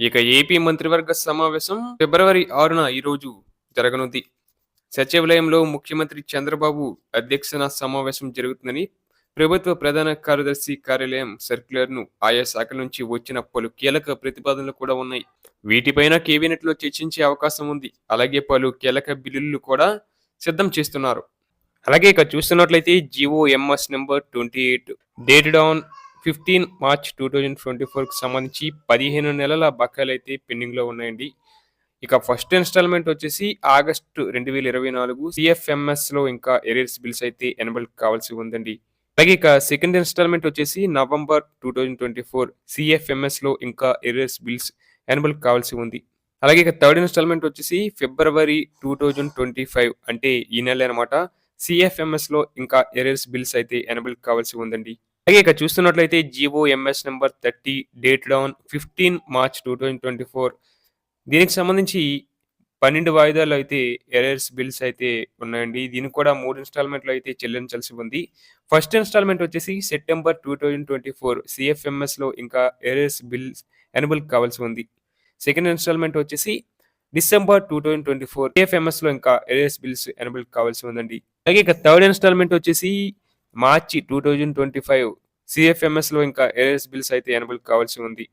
ఇక ఏపీ మంత్రివర్గ సమావేశం ఫిబ్రవరి ఆరున ఈరోజు జరగనుంది. సచివాలయంలో ముఖ్యమంత్రి చంద్రబాబు అధ్యక్షన సమావేశం జరుగుతుందని ప్రభుత్వ ప్రధాన కార్యదర్శి కార్యాలయం సర్క్యులర్ను ఆయా శాఖల నుంచి వచ్చిన పలు కీలక ప్రతిపాదనలు కూడా ఉన్నాయి. వీటిపైన కేబినెట్లో చర్చించే అవకాశం ఉంది. అలాగే పలు కీలక బిల్లులు కూడా సిద్ధం చేస్తున్నారు. అలాగే ఇక చూస్తున్నట్లయితే GO MS number twenty eight dated on fifteen March two thousand twenty ఫోర్కి సంబంధించి పదిహేను నెలల బకాయిలు అయితే పెండింగ్లో ఉన్నాయండి. ఇక ఫస్ట్ ఇన్స్టాల్మెంట్ వచ్చేసి ఆగస్టు రెండు వేల ఇరవై నాలుగు సిఎఫ్ఎంఎస్లో ఇంకా ఎరియర్స్ బిల్స్ అయితే ఎనబల్ కావాల్సి ఉందండి. అలాగే ఇక సెకండ్ ఇన్స్టాల్మెంట్ వచ్చేసి November two thousand twenty four సిఎఫ్ఎంఎస్లో ఇంకా ఎరియర్స్ బిల్స్ ఎనబల్ కావాల్సి ఉంది. అలాగే ఇక థర్డ్ ఇన్స్టాల్మెంట్ వచ్చేసి February two thousand twenty five అంటే ఈ నెల అనమాట సిఎఫ్ఎంఎస్లో ఇంకా ఎరియర్స్ బిల్స్ అయితే ఎనబుల్ కావాల్సి ఉందండి. అలాగే ఇక్కడ చూస్తున్నట్లయితే GO MS number thirty dated on fifteen March two thousand twenty four దీనికి సంబంధించి పన్నెండు వాయిదాలు అయితే ఎరియర్స్ బిల్స్ అయితే ఉన్నాయండి. దీనికి కూడా మూడు ఇన్స్టాల్మెంట్లు అయితే చెల్లించాల్సి ఉంది. ఫస్ట్ ఇన్స్టాల్మెంట్ వచ్చేసి September two thousand twenty four సిఎఫ్ఎంఎస్లో ఇంకా ఎరియర్స్ బిల్స్ ఎనబుల్ కావాల్సి ఉంది. సెకండ్ ఇన్స్టాల్మెంట్ వచ్చేసి December two thousand twenty four సిఎఫ్ఎంఎస్లో ఇంకా ఎరియర్స్ బిల్స్ ఎనబుల్ కావాల్సి ఉందండి. అలాగే ఇక థర్డ్ ఇన్స్టాల్మెంట్ వచ్చేసి మార్చి టూ థౌజండ్ ట్వంటీ ఫైవ్ సిఎఫ్ఎంఎస్లో ఇంకా ఎరియర్స్ బిల్స్ అయితే ఎనబుల్ కావాల్సి ఉంది.